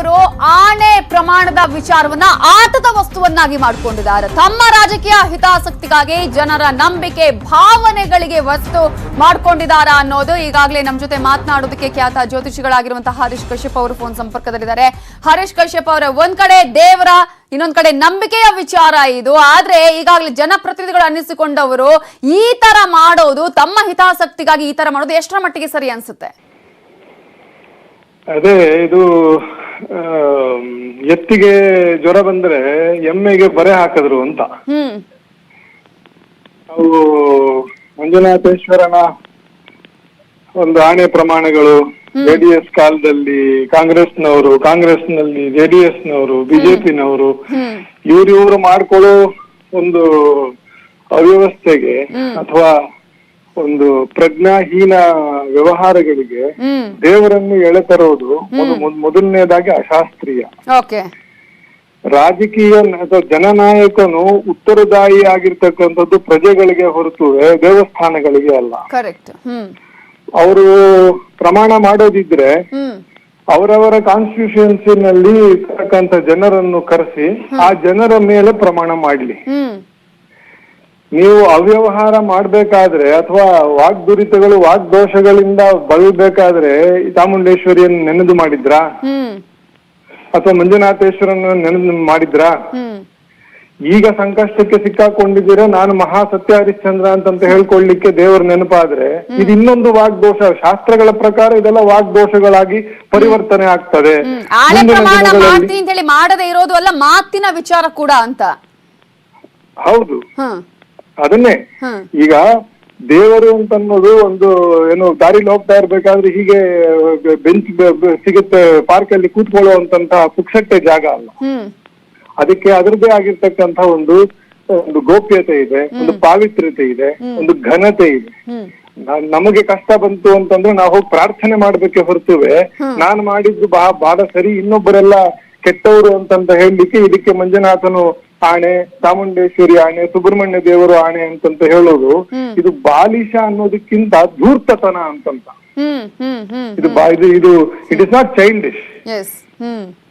ಅವರು ಆಣೆ ಪ್ರಮಾಣದ ವಿಚಾರವನ್ನ ಆಟದ ವಸ್ತುವನ್ನಾಗಿ ಮಾಡಿಕೊಂಡಿದ್ದಾರೆ. ತಮ್ಮ ರಾಜಕೀಯ ಹಿತಾಸಕ್ತಿಗಾಗಿ ಜನರ ನಂಬಿಕೆ ಭಾವನೆಗಳಿಗೆ ವಸ್ತು ಮಾಡ್ಕೊಂಡಿದ್ದಾರಾ ಅನ್ನೋದು ಈಗಾಗಲೇ ನಮ್ಮ ಜೊತೆ ಮಾತನಾಡೋದಕ್ಕೆ ಖ್ಯಾತ ಜ್ಯೋತಿಷಿಗಳಾಗಿರುವಂತಹ ಹರೀಶ್ ಕಶ್ಯಪ್ ಅವರು ಫೋನ್ ಸಂಪರ್ಕದಲ್ಲಿದ್ದಾರೆ. ಹರೀಶ್ ಕಶ್ಯಪ್ ಅವರ ಒಂದ್ ಕಡೆ ದೇವರ, ಇನ್ನೊಂದ್ ಕಡೆ ನಂಬಿಕೆಯ ವಿಚಾರ ಇದು. ಆದ್ರೆ ಈಗಾಗಲೇ ಜನಪ್ರತಿನಿಧಿಗಳು ಅನ್ನಿಸಿಕೊಂಡವರು ಈ ತರ ಮಾಡೋದು, ತಮ್ಮ ಹಿತಾಸಕ್ತಿಗಾಗಿ ಈ ತರ ಮಾಡೋದು ಎಷ್ಟರ ಮಟ್ಟಿಗೆ ಸರಿ ಅನ್ಸುತ್ತೆ? ಅದೇ ಇದು ಎತ್ತಿಗೆ ಜ್ವರ ಬಂದ್ರೆ ಎಮ್ಮೆಗೆ ಬರೆ ಹಾಕಿದ್ರು ಅಂತ. ಹ್ಮ್. ಅವು ಮಂಜುನಾಥೇಶ್ವರನ ಒಂದು ಆಣೆ ಪ್ರಮಾಣಗಳು ಜೆಡಿಎಸ್ ಕಾಲದಲ್ಲಿ ಕಾಂಗ್ರೆಸ್ನವರು ಕಾಂಗ್ರೆಸ್ನಲ್ಲಿ ಜೆಡಿಎಸ್ನವರು ಬಿಜೆಪಿನವರು ನವರು ಬಿಜೆಪಿನವರು ಇವ್ರಿವ್ರು ಮಾಡ್ಕೊಳ್ಳೋ ಒಂದು ಅವ್ಯವಸ್ಥೆಗೆ ಅಥವಾ ಒಂದು ಪ್ರಜ್ಞಾಹೀನ ವ್ಯವಹಾರಗಳಿಗೆ ದೇವರನ್ನು ಎಳೆತರೋದು ತರೋದು ಮೊದ- ಮೊದಲನೇದಾಗಿ ಅಶಾಸ್ತ್ರೀಯ. ರಾಜಕೀಯ ಅಥವಾ ಜನನಾಯಕನು ಉತ್ತರದಾಯಿ ಆಗಿರ್ತಕ್ಕಂಥದ್ದು ಪ್ರಜೆಗಳಿಗೆ ಹೊರತು ದೇವಸ್ಥಾನಗಳಿಗೆ ಅಲ್ಲ. ಅವರು ಪ್ರಮಾಣ ಮಾಡೋದಿದ್ರೆ ಅವರವರ ಕಾನ್ಸ್ಟಿಟ್ಯೂಷನ್ಸಿನಲ್ಲಿ ಇರ್ತಕ್ಕಂಥ ಜನರನ್ನು ಕರೆಸಿ ಆ ಜನರ ಮೇಲೆ ಪ್ರಮಾಣ ಮಾಡ್ಲಿ. ನೀವು ಅವ್ಯವಹಾರ ಮಾಡ್ಬೇಕಾದ್ರೆ ಅಥವಾ ವಾಗ್ದುರಿತಗಳು ವಾಗ್ದೋಷಗಳಿಂದ ಬಳಲ್ಬೇಕಾದ್ರೆ ಚಾಮುಂಡೇಶ್ವರಿಯನ್ನು ನೆನೆದು ಮಾಡಿದ್ರಾ? ಅಥವಾ ಮಂಜುನಾಥೇಶ್ವರನ ನೆನೆದು ಮಾಡಿದ್ರಾ? ಈಗ ಸಂಕಷ್ಟಕ್ಕೆ ಸಿಕ್ಕಾಕೊಂಡಿದ್ದೀರಾ? ನಾನು ಮಹಾ ಸತ್ಯ ಹರಿಶ್ಚಂದ್ರ ಅಂತಂತ ಹೇಳ್ಕೊಳ್ಳಿಕ್ಕೆ ದೇವರ ನೆನಪಾದ್ರೆ ಇದು ಇನ್ನೊಂದು ವಾಗ್ದೋಷ. ಶಾಸ್ತ್ರಗಳ ಪ್ರಕಾರ ಇದೆಲ್ಲ ವಾಗ್ದೋಷಗಳಾಗಿ ಪರಿವರ್ತನೆ ಆಗ್ತದೆ. ಅಂತ ಮಾಡದೇ ಇರೋದು ಅಲ್ಲ ಮಾತಿನ ವಿಚಾರ ಕೂಡ ಅಂತ. ಹೌದು. ಅದನ್ನೇ. ಈಗ ದೇವರು ಅಂತ ಅನ್ನೋದು ಒಂದು ಏನು ದಾರಿಲಿ ಹೋಗ್ತಾ ಇರ್ಬೇಕಾದ್ರೆ ಹೀಗೆ ಬೆಂಚ್ ಸಿಗುತ್ತೆ ಪಾರ್ಕ್ ಅಲ್ಲಿ ಕೂತ್ಕೊಳ್ಳುವಂತ ಪುಕ್ಷಟ್ಟೆ ಜಾಗ ಅಲ್ಲ. ಅದಕ್ಕೆ ಅದರದೇ ಆಗಿರ್ತಕ್ಕಂತ ಒಂದು ಒಂದು ಗೋಪ್ಯತೆ ಇದೆ ಒಂದು ಪಾವಿತ್ರ್ಯತೆ ಇದೆ ಒಂದು ಘನತೆ ಇದೆ. ನಮಗೆ ಕಷ್ಟ ಬಂತು ಅಂತಂದ್ರೆ ನಾವು ಹೋಗಿ ಪ್ರಾರ್ಥನೆ ಮಾಡ್ಬೇಕೆ ಹೊರತುವೆ. ನಾನು ಮಾಡಿದ್ದು ಬಾ ಬಹಳ ಸರಿ ಇನ್ನೊಬ್ಬರೆಲ್ಲ ಕೆಟ್ಟವರು ಅಂತಂತ ಹೇಳಲಿಕ್ಕೆ ಇದಕ್ಕೆ ಮಂಜುನಾಥನು ಆಣೆ ಚಾಮುಂಡೇಶ್ವರಿ ಆಣೆ ಸುಬ್ರಹ್ಮಣ್ಯ ದೇವರು ಆಣೆ ಅಂತಂತ ಹೇಳೋದು. ಇದು ಬಾಲಿಶ ಅನ್ನೋದಕ್ಕಿಂತ ಧೂರ್ತತನ ಅಂತಂತ. ಇದು ಇದು ಇದು it is not childish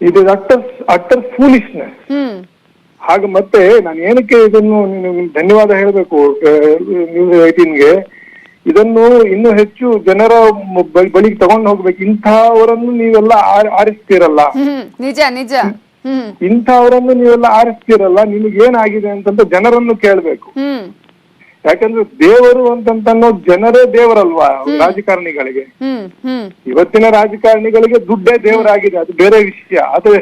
it is utter utter foolishness ಹಾಗೆ ಮತ್ತೆ ನಾನು ಏನಕ್ಕೆ ಇದನ್ನು ಧನ್ಯವಾದ ಹೇಳಬೇಕು ನ್ಯೂಸ್ ಏಟೀನ್ಗೆ ಇದನ್ನು ಇನ್ನೂ ಹೆಚ್ಚು ಜನರ ಬಳಿಗೆ ತಗೊಂಡು ಹೋಗ್ಬೇಕು. ಇಂಥವರನ್ನು ನೀವೆಲ್ಲ ಆರ್- ಆರಿಸ್ತೀರಲ್ಲ? ನಿಜ ನಿಜ. ಹ್ಮ್. ಇಂಥವರನ್ನು ನೀವೆಲ್ಲ ಆರಿಸ್ತೀರಲ್ಲ? ನಿಮಗೆ ಏನಾಗಿದೆ ಅಂತಂತ ಜನರನ್ನು ಕೇಳ್ಬೇಕು. ಯಾಕಂದ್ರೆ ದೇವರು ಅಂತಂತ ಜನರೇ ದೇವರಲ್ವಾ ರಾಜಕಾರಣಿಗಳಿಗೆ? ಇವತ್ತಿನ ರಾಜಕಾರಣಿಗಳಿಗೆ ದುಡ್ಡೇ ದೇವರಾಗಿದೆ. ಅದು ಬೇರೆ ವಿಷಯ. ಆದ್ರೆ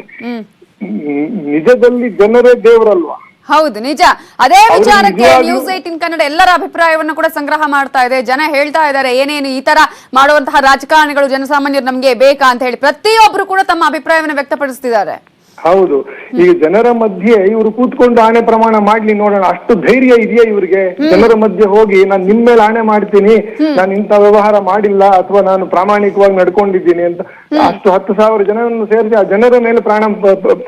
ನಿಜದಲ್ಲಿ ಜನರೇ ದೇವರಲ್ವಾ? ಹೌದು ನಿಜ. ಅದೇ ವಿಚಾರಕ್ಕೆ ನ್ಯೂಸ್ ಏಟಿನ್ ಕನ್ನಡ ಎಲ್ಲರ ಅಭಿಪ್ರಾಯವನ್ನು ಕೂಡ ಸಂಗ್ರಹ ಮಾಡ್ತಾ ಇದೆ. ಜನ ಹೇಳ್ತಾ ಇದ್ದಾರೆ ಏನೇನು ಈ ತರ ಮಾಡುವಂತಹ ರಾಜಕಾರಣಿಗಳು ಜನಸಾಮಾನ್ಯರು ನಮ್ಗೆ ಬೇಕಾ ಅಂತ ಹೇಳಿ. ಪ್ರತಿಯೊಬ್ರು ಕೂಡ ತಮ್ಮ ಅಭಿಪ್ರಾಯವನ್ನು ವ್ಯಕ್ತಪಡಿಸ್ತಿದ್ದಾರೆ. ಹೌದು. ಈಗ ಜನರ ಮಧ್ಯೆ ಇವರು ಕೂತ್ಕೊಂಡು ಆಣೆ ಪ್ರಮಾಣ ಮಾಡ್ಲಿ ನೋಡೋಣ ಅಷ್ಟು ಧೈರ್ಯ ಇದೆಯಾ ಇವ್ರಿಗೆ? ಜನರ ಮಧ್ಯೆ ಹೋಗಿ ನಾನು ನಿಮ್ ಮೇಲೆ ಆಣೆ ಮಾಡ್ತೀನಿ ನಾನು ಇಂಥ ವ್ಯವಹಾರ ಮಾಡಿಲ್ಲ ಅಥವಾ ನಾನು ಪ್ರಾಮಾಣಿಕವಾಗಿ ನಡ್ಕೊಂಡಿದ್ದೀನಿ ಅಂತ. ಅಷ್ಟು ಹತ್ತು ಸಾವಿರ ಜನರನ್ನು ಸೇರಿಸಿ ಆ ಜನರ ಮೇಲೆ ಪ್ರಾಣ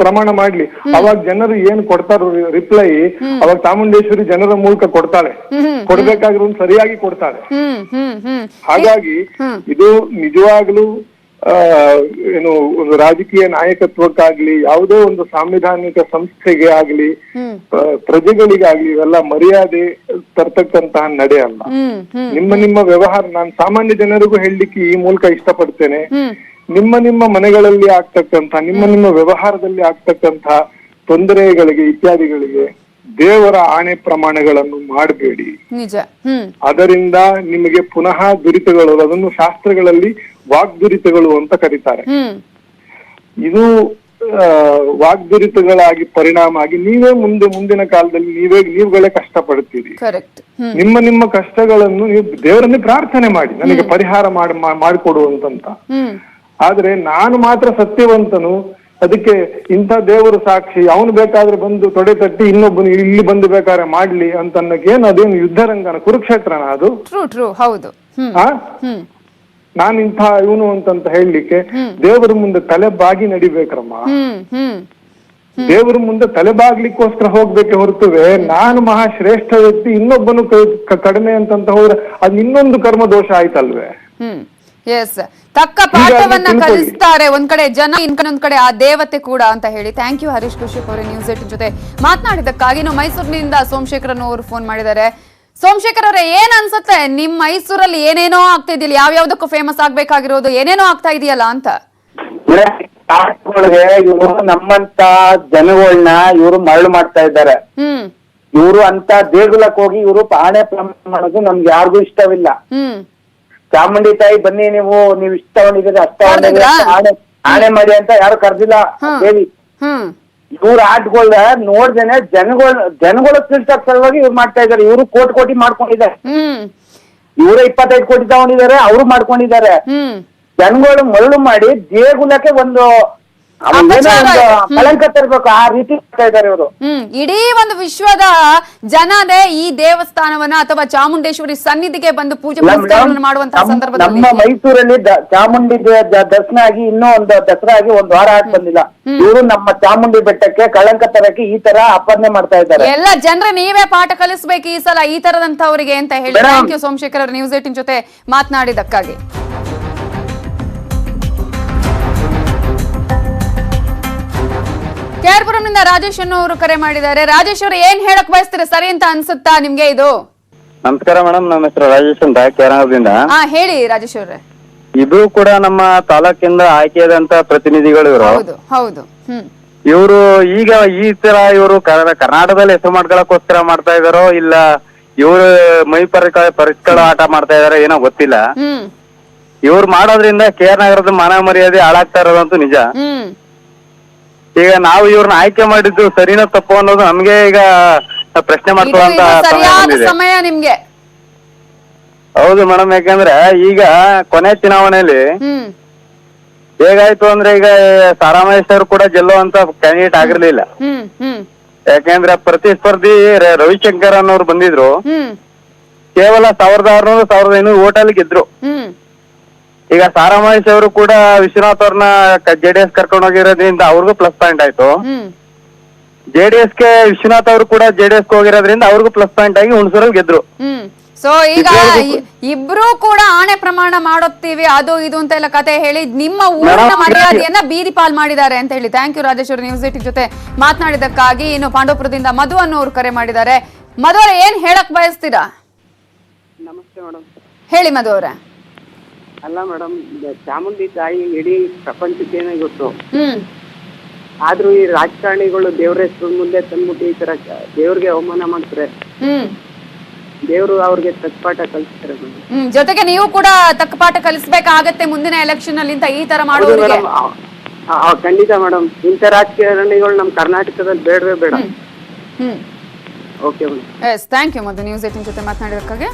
ಪ್ರಮಾಣ ಮಾಡ್ಲಿ. ಅವಾಗ ಜನರು ಏನ್ ಕೊಡ್ತಾರೋ ರಿಪ್ಲೈ ಅವಾಗ ಚಾಮುಂಡೇಶ್ವರಿ ಜನರ ಮೂಲಕ ಕೊಡ್ತಾಳೆ. ಕೊಡ್ಬೇಕಾಗಿರೋ ಸರಿಯಾಗಿ ಕೊಡ್ತಾಳೆ. ಹಾಗಾಗಿ ಇದು ನಿಜವಾಗ್ಲೂ ಏನು ಒಂದು ರಾಜಕೀಯ ನಾಯಕತ್ವಕ್ಕಾಗ್ಲಿ ಯಾವುದೋ ಒಂದು ಸಾಂವಿಧಾನಿಕ ಸಂಸ್ಥೆಗೆ ಆಗ್ಲಿ ಪ್ರಜೆಗಳಿಗಾಗ್ಲಿ ಇವೆಲ್ಲ ಮರ್ಯಾದೆ ತರ್ತಕ್ಕಂತಹ ನಡೆ ಅಲ್ಲ. ನಿಮ್ಮ ನಿಮ್ಮ ವ್ಯವಹಾರ ನಾನು ಸಾಮಾನ್ಯ ಜನರಿಗೂ ಹೇಳಲಿಕ್ಕೆ ಈ ಮೂಲಕ ಇಷ್ಟಪಡ್ತೇನೆ. ನಿಮ್ಮ ನಿಮ್ಮ ಮನೆಗಳಲ್ಲಿ ಆಗ್ತಕ್ಕಂಥ ನಿಮ್ಮ ನಿಮ್ಮ ವ್ಯವಹಾರದಲ್ಲಿ ಆಗ್ತಕ್ಕಂಥ ತೊಂದರೆಗಳಿಗೆ ಇತ್ಯಾದಿಗಳಿಗೆ ದೇವರ ಆಣೆ ಪ್ರಮಾಣಗಳನ್ನು ಮಾಡಬೇಡಿ. ನಿಜ. ಹ್ಮ್. ಅದರಿಂದ ನಿಮಗೆ ಪುನಃ ದುರಿತಗಳು ಅದನ್ನು ಶಾಸ್ತ್ರಗಳಲ್ಲಿ ವಾಗ್ದುರಿತಗಳು ಅಂತ ಕರೀತಾರೆ. ಹ್ಮ್. ಇದು ಆ, ವಾಗ್ದುರಿತಗಳಾಗಿ ಪರಿಣಾಮ ಆಗಿ ನೀವೇ ಮುಂದೆ ಮುಂದಿನ ಕಾಲದಲ್ಲಿ ನೀವೇ ನೀವುಗಳೇ ಕಷ್ಟಪಡ್ತೀರಿ ಕರೆಕ್ಟ್ ಹ್ಮ್. ನಿಮ್ಮ ನಿಮ್ಮ ಕಷ್ಟಗಳನ್ನು ನೀವು ದೇವರನ್ನೇ ಪ್ರಾರ್ಥನೆ ಮಾಡಿ. ನನಗೆ ಪರಿಹಾರ ಮಾಡಿ ಮಾಡಿಕೊಡು ಅಂತಂತ. ಹ್ಮ್. ಆದ್ರೆ ನಾನು ಮಾತ್ರ ಸತ್ಯವಂತನು ಅದಕ್ಕೆ ಇಂಥ ದೇವರು ಸಾಕ್ಷಿ ಅವನು ಬೇಕಾದ್ರೆ ಬಂದು ತೊಡೆ ತಟ್ಟಿ ಇನ್ನೊಬ್ಬನು ಇಲ್ಲಿ ಬಂದು ಬೇಕಾದ್ರೆ ಮಾಡ್ಲಿ ಅಂತ ಅನ್ನೋಕೇನು ಅದೇನು ಯುದ್ಧರಂಗನ ಕುರುಕ್ಷೇತ್ರನ ಅದು? ಟ್ರೂ ಟ್ರೂ ಹೌದು. ನಾನು ಇಂಥ ಇವನು ಅಂತಂತ ಹೇಳಲಿಕ್ಕೆ ದೇವರ ಮುಂದೆ ತಲೆ ಬಾಗಿ ನಡಿಬೇಕ್ರಮ್ಮ. ದೇವರ ಮುಂದೆ ತಲೆ ಬಾಗ್ಲಿಕ್ಕೋಸ್ಕರ ಹೋಗ್ಬೇಕೆ ಹೊರತುವೆ ನಾನು ಮಹಾ ಶ್ರೇಷ್ಠ ವ್ಯಕ್ತಿ ಇನ್ನೊಬ್ಬನು ಕಡಿಮೆ ಅಂತಂತ ಹೋದ್ರೆ ಅದ್ ಇನ್ನೊಂದು ಕರ್ಮ ದೋಷ ಆಯ್ತಲ್ವೇ ಎಸ್ ತಕ್ಕ ಪಾಠವನ್ನ ಕಲಿಸ್ತಾರೆ ಒಂದ್ ಕಡೆ ಜನ ಇನ್ನೊಂದ್ ಕಡೆ ಆ ದೇವತೆ ಕೂಡ ಅಂತ ಹೇಳಿ. ಥ್ಯಾಂಕ್ ಯು ಹರೀಶ್ ಕೌಶಿಕ್ ಅವರ ನ್ಯೂಸ್ ಏಟಿನ್ ಜೊತೆ ಮಾತನಾಡಿದ್ದಕ್ಕಾಗಿ ನಾವು ಮೈಸೂರಿನಿಂದ ಸೋಮಶೇಖರನ್ ಅವರು ಫೋನ್ ಮಾಡಿದ್ದಾರೆ. ಸೋಮಶೇಖರ್ ಅವರೇ ಏನ್ ಅನ್ಸುತ್ತೆ? ನಿಮ್ ಮೈಸೂರಲ್ಲಿ ಏನೇನೋ ಆಗ್ತಾ ಇದೆಯಲ್ಲ ಯಾವ್ಯಾವ್ದಕ್ಕೂ ಫೇಮಸ್ ಆಗ್ಬೇಕಾಗಿರೋದು ಏನೇನೋ ಆಗ್ತಾ ಇದೆಯಲ್ಲ ಅಂತ? ಇವರು ನಮ್ಮಂತ ಜನಗಳನ್ನ ಇವರು ಮರಳು ಮಾಡ್ತಾ ಇದ್ದಾರೆ. ಹ್ಮ್. ಇವರು ಅಂತ ದೇಗುಲಕ್ಕೆ ಹೋಗಿ ಇವರು ಆಣೆ ಪ್ರಮಾಣ ಮಾಡೋದು ನಮ್ಗೆ ಯಾರಿಗೂ ಇಷ್ಟವಿಲ್ಲ. ಚಾಮುಂಡಿ ತಾಯಿ ಬನ್ನಿ ನೀವು ನೀವು ಇಷ್ಟ ತಗೊಂಡಿದ್ದೀರಿ ಅಷ್ಟ ಕರ್ದಿದ್ರಾ? ಆಣೆ ಆಣೆ ಮಾಡಿ ಅಂತ ಯಾರು ಕರ್ದಿಲ್ಲ. ಹೇಳಿ ಹ್ಮ್ ಇವ್ರ ಆಟಗಳ್ ನೋಡ್ದೇನೆ ಜನಗಳ ಜನಗಳ ತಿಳ್ಸಕ್ ಸಲುವಾಗಿ ಇವ್ರು ಮಾಡ್ತಾ ಇದಾರೆ. ಇವರು ಕೋಟಿ ಕೋಟಿ ಮಾಡ್ಕೊಂಡಿದ್ದಾರೆ. ಹ್ಮ್. ಇವರೇ ಇಪ್ಪತ್ತೈದು ಕೋಟಿ ತಗೊಂಡಿದ್ದಾರೆ ಅವರು ಮಾಡ್ಕೊಂಡಿದ್ದಾರೆ. ಹ್ಮ್. ಜನಗಳು ಮರಳು ಮಾಡಿ ದೇಗುಲಕ್ಕೆ ಒಂದು ಅಪಚಾರ ಒಂದು ಕಳಂಕ ತರ್ಬೇಕು ಆ ರೀತಿ ಮಾಡ್ತಾ ಇದ್ದಾರೆ ಇವರು. ಹ್ಮ್ ಇಡೀ ಒಂದು ವಿಶ್ವದ ಜನನೇ ಈ ದೇವಸ್ಥಾನವನ್ನ ಅಥವಾ ಚಾಮುಂಡೇಶ್ವರಿ ಸನ್ನಿಧಿಗೆ ಬಂದು ಪೂಜೆ ಮಾಡುವಂತಹ ಸಂದರ್ಭದಲ್ಲಿ ನಮ್ಮ ಮೈಸೂರಲ್ಲಿ ದ- ಚಾಮುಂಡಿ ದ- ದ- ದರ್ಶನ ಆಗಿ ಇನ್ನೂ ಒಂದು ದಸರಾ ಆಗಿ ಒಂದು ವಾರ ಆಗಿ ಬಂದಿಲ್ಲ. ಇವರು ನಮ್ಮ ಚಾಮುಂಡಿ ಬೆಟ್ಟಕ್ಕೆ ಕಳಂಕ ತರಕ್ಕೆ ಈ ತರ ಅಪರ್ಣೆ ಮಾಡ್ತಾ ಇದ್ದಾರೆ. ಎಲ್ಲ ಜನರೇ ನೀವೇ ಪಾಠ ಕಲಿಸಬೇಕು ಈ ಸಲ ಈ ತರದಂತವರಿಗೆ ಅಂತ ಹೇಳಿ. ಥ್ಯಾಂಕ್ ಯು ಸೋಮಶೇಖರ್ ಅವರು. ನ್ಯೂಸ್ ಏಟಿನ್ ಜೊತೆ ಮಾತನಾಡಿದಕ್ಕಾಗಿ ಕೇರ್ಪುರಂನಿಂದ ರಾಜೇಶ್ ಅವರು ಕರೆ ಮಾಡಿದ್ದಾರೆ. ರಾಜೇಶ್ ಅವರು ಏನ್ ಹೇಳಕ್ ಬಯಸ್ತೀರಾ? ಸರಿ ಅಂತ ಅನ್ಸುತ್ತಾ ನಿಮ್ಗೆ ಇದು? ನಮಸ್ಕಾರ ಮೇಡಮ್ ನಮ್ಮ ಹೆಸರು ರಾಜೇಶ್ ಅಂತ ಕೇರಳದಿಂದ. ಹಾ ಹೇಳಿ ರಾಜೇಶ್ ಅವ್ರೆ. ಇದು ಕೂಡ ನಮ್ಮ ತಾಲೂಕಿಂದ ಆಯ್ಕೆಯಾದಂತ ಪ್ರತಿನಿಧಿಗಳು ಇವರು. ಹೌದು ಹೌದು. ಹ್ಮ್. ಇವರು ಈಗ ಈ ತರ ಇವರು ಕರ್ನಾಟಕದಲ್ಲಿ ಹೆಸರು ಮಾಡ್ಕೊಳಕ್ಕೋಸ್ಕರ ಮಾಡ್ತಾ ಇದಾರೋ ಇಲ್ಲ ಇವರು ಮೈ ಪರಿಕ ಪರಿಷ್ಕಳ ಆಟ ಮಾಡ್ತಾ ಇದಾರೋ ಏನೋ ಗೊತ್ತಿಲ್ಲ. ಹ್ಮ್. ಇವ್ರು ಮಾಡೋದ್ರಿಂದ ಕೆ ಆರ್ ನಗರದ ಮಾನ ಮರ್ಯಾದೆ ಹಾಳಾಗ್ತಾ ಇರೋದಂತೂ ನಿಜ. ಹ್ಮ್. ಈಗ ನಾವು ಇವ್ರನ್ನ ಆಯ್ಕೆ ಮಾಡಿದ್ದು ಸರಿನೋ ತಪ್ಪು ಅನ್ನೋದು ನಮ್ಗೆ ಈಗ ಪ್ರಶ್ನೆ ಇದು ಮಾಡ್ಕೊಳ್ಳುವಂತ ಇದು ಸಮಯ ಸರಿಯಾದ ಬಂದಿದೆ. ಸಮಯ ನಿಮ್ಗೆ. ಹೌದು ಮೇಡಮ್ ಯಾಕಂದ್ರೆ ಈಗ ಕೊನೆ ಚುನಾವಣೆಯಲ್ಲಿ ಹ್ಮ್. ಹೇಗಾಯ್ತು ಅಂದ್ರೆ ಈಗ ಸಾರಾಮಹೇಶ್ ಅವರು ಕೂಡ ಗೆಲ್ಲುವಂತ ಕ್ಯಾಂಡಿಡೇಟ್ ಆಗಿರ್ಲಿಲ್ಲ. ಹ್ಮ್ ಹ್ಮ್. ಯಾಕೆಂದ್ರೆ ಪ್ರತಿಸ್ಪರ್ಧಿ ರ- ರವಿಶಂಕರ್ ಅನ್ನೋರು ಬಂದಿದ್ರು. ಹ್ಮ್. ಕೇವಲ ಸಾವಿರದ ಆರ್ನೂರು ಸಾವಿರದ ಐನೂರು ಓಟಲ್ಲಿ ಗೆದ್ರು. ಹ್ಮ್. ಈಗ ಸಾರಾಮಹೇಶ್ ಅವರು ಕೂಡ ವಿಶ್ವನಾಥ್ ಅವ್ರನ್ನ ಜೆಡಿಎಸ್ ಕರ್ಕೊಂಡು ಹೋಗಿರೋದ್ರಿಂದ ಅವ್ರಿಗೂ ಪ್ಲಸ್ ಪಾಯಿಂಟ್ ಆಯ್ತು. ಹ್ಮ್. ಜೆಡಿಎಸ್ಗೆ ವಿಶ್ವನಾಥ್ ಅವರು ಕೂಡ ಜೆಡಿಎಸ್ ಹೋಗಿರೋದ್ರಿಂದ ಅವ್ರಿಗೂ ಪ್ಲಸ್ ಪಾಯಿಂಟ್ ಆಗಿ ಹುಣಸೂರಲ್ಲಿ ಗೆದ್ರು. ಹ್ಮ್. ಸೊ ಈಗ ಇ- ಇಬ್ರು ಕೂಡ ಆಣೆ ಪ್ರಮಾಣ ಮಾಡುತ್ತೀವಿ ಅದು ಇದು ಅಂತ ಎಲ್ಲ ಕತೆ ಹೇಳಿ ನಿಮ್ಮ ಊರಿನ ಮರ್ಯಾದೆಯನ್ನ ಬೀದಿ ಪಾಲ್ ಮಾಡಿದ್ದಾರೆ ಅಂತ ಹೇಳಿ. Thank you Rajeshwari news eighteen ಜೊತೆ ಮಾತನಾಡಿದಕ್ಕಾಗಿ ಇನ್ನು ಪಾಂಡವಪುರದಿಂದ ಮಧು ಅನ್ನೋರು ಕರೆ ಮಾಡಿದ್ದಾರೆ. ಮಧು ಅವರೇ ಏನ್ ಹೇಳಕ್ ಬಯಸ್ತೀರಾ? ನಮಸ್ತೆ ಮೇಡಮ್ ಹೇಳಿ ಮಧು ಅವರೇ. ಅಲ್ಲ ಮೇಡಮ್ ಚಾಮುಂಡಿ ತಾಯಿ ಇಡೀ ಪ್ರಪಂಚಕ್ಕೇನೆ ಗೊತ್ತು. ಹ್ಮ್. ಆದ್ರೂ ಈ ರಾಜಕಾರಣಿಗಳು ದೇವ್ರ ಹೆಸರು ಮುಂದೆ ತಂದ್ಬಿಟ್ಟು ಈ ತರ ದೇವ್ರಿಗೆ ಅವಮಾನ ಮಾಡ್ತಾರೆ. ಹ್ಮ್. ದೇವ್ರು ಅವ್ರಿಗೆ ತತ್ಪಾಠ ಕಲಿಸ್ತಾರೆ ಮೇಡಮ್. ಹ್ಮ್ ಜೊತೆಗೆ ನೀವು ಕೂಡ ತಕ್ಕಪಾಠ ಕಲಿಸ್ಬೇಕಾಗತ್ತೆ ಮುಂದಿನ ಎಲೆಕ್ಷನ್ ಅಲ್ಲಿ ಅಂತ ಈ ತರ ಮಾಡೋರಿಗೆ ಮೇಡಮ್ ಖಂಡಿತ ಮೇಡಮ್. ಇಂಥ ರಾಜಕಾರಣಿಗಳು ನಮ್ಮ ಕರ್ನಾಟಕದಲ್ಲಿ ಬೇಡವೇ ಬೇಡ. ಹ್ಮ್ okay madam. Yes thank you ಮತ್ತೆ ನ್ಯೂಸ್ ಏಟಿನ್ ಜೊತೆ ಮಾತನಾಡಿದಕ್ಕಾಗಿ